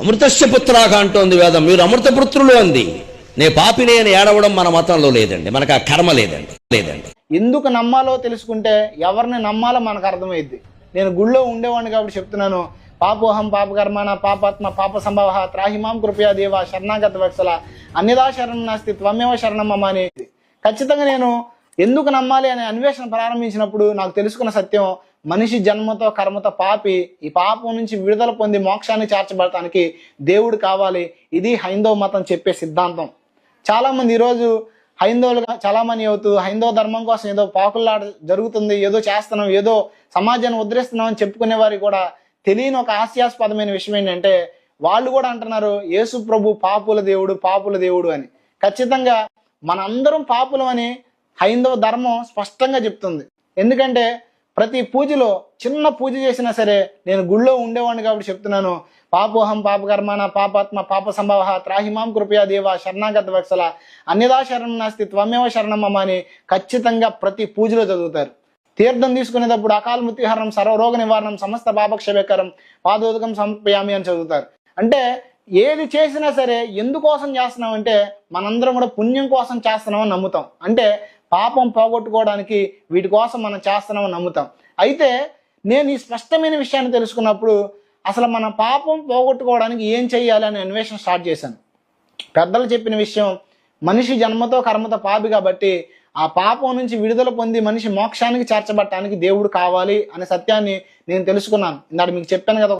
అమృతస్య పుత్రాక అంటోంది వేదం. మీరు అమృతపుత్రులు అంది. నే పాపినే అని ఏడవడం మన మతంలో లేదండి. మనకు ఆ కర్మ లేదండి. లేదండి. ఎందుకు నమ్మాలో తెలుసుకుంటే ఎవరిని నమ్మాలో మనకు అర్థమైద్ది. నేను గుళ్ళో ఉండేవాడిని కాబట్టి చెప్తున్నాను. పాపోహం పాపకర్మాణ పాపాత్మ పాప సంభవ త్రాహిమాం కృపయా దేవ శరణాగత వత్సల అన్యదా శరణం నాస్తి త్వమేవ శరణం మమ ఖచ్చితంగా నేను ఎందుకు నమ్మాలి అనే అన్వేషణ ప్రారంభించినప్పుడు నాకు తెలుసుకున్న సత్యం మనిషి జన్మతో కర్మతో పాపి ఈ పాపం నుంచి విడుదల పొంది మోక్షాన్ని చేర్చబడటానికి దేవుడు కావాలి. ఇది హైందవ మతం చెప్పే సిద్ధాంతం. చాలామంది ఈరోజు హైందవులుగా చలామణి అవుతూ హైందవ ధర్మం కోసం ఏదో పాకులాట జరుగుతుంది ఏదో చేస్తున్నాం ఏదో సమాజాన్ని ఉద్ధరిస్తున్నాం అని చెప్పుకునే వారికి కూడా తెలియని ఒక హాస్యాస్పదమైన విషయం ఏంటంటే వాళ్ళు కూడా అంటున్నారు యేసు ప్రభు పాపుల దేవుడు పాపుల దేవుడు అని. ఖచ్చితంగా మనందరం పాపులం అని హైందవ ధర్మం స్పష్టంగా చెప్తుంది. ఎందుకంటే ప్రతి పూజలో చిన్న పూజ చేసినా సరే నేను గుళ్ళో ఉండేవాడిని కాబట్టి చెప్తున్నాను. పాపోహం పాపకర్మాణ పాపాత్మ పాప సంభవ త్రాహిమాం కృపయా దేవ శరణాగత వత్సల అన్యదా శరణం నాస్తి త్వమేవ శరణమ్మ అని ఖచ్చితంగా ప్రతి పూజలో చదువుతారు. తీర్థం తీసుకునేటప్పుడు అకాల మృత్యుహరణం సర్వరోగ నివారణం సమస్త పాపక్షేకరం పాదోదకం సమర్పయామి అని చదువుతారు. అంటే ఏది చేసినా సరే ఎందుకోసం చేస్తున్నాం అంటే మనందరం కూడా పుణ్యం కోసం చేస్తున్నామని నమ్ముతాం. అంటే పాపం పోగొట్టుకోవడానికి వీటి కోసం మనం చేస్తున్నామని నమ్ముతాం. అయితే నేను ఈ స్పష్టమైన విషయాన్ని తెలుసుకున్నప్పుడు అసలు మన పాపం పోగొట్టుకోవడానికి ఏం చేయాలి అనే అన్వేషణ స్టార్ట్ చేశాను. పెద్దలు చెప్పిన విషయం మనిషి జన్మతో కర్మతో పాపి కాబట్టి ఆ పాపం నుంచి విడుదల పొంది మనిషి మోక్షానికి చేర్చబట్టడానికి దేవుడు కావాలి అనే సత్యాన్ని నేను తెలుసుకున్నాను. ఇందాక మీకు చెప్పాను కదా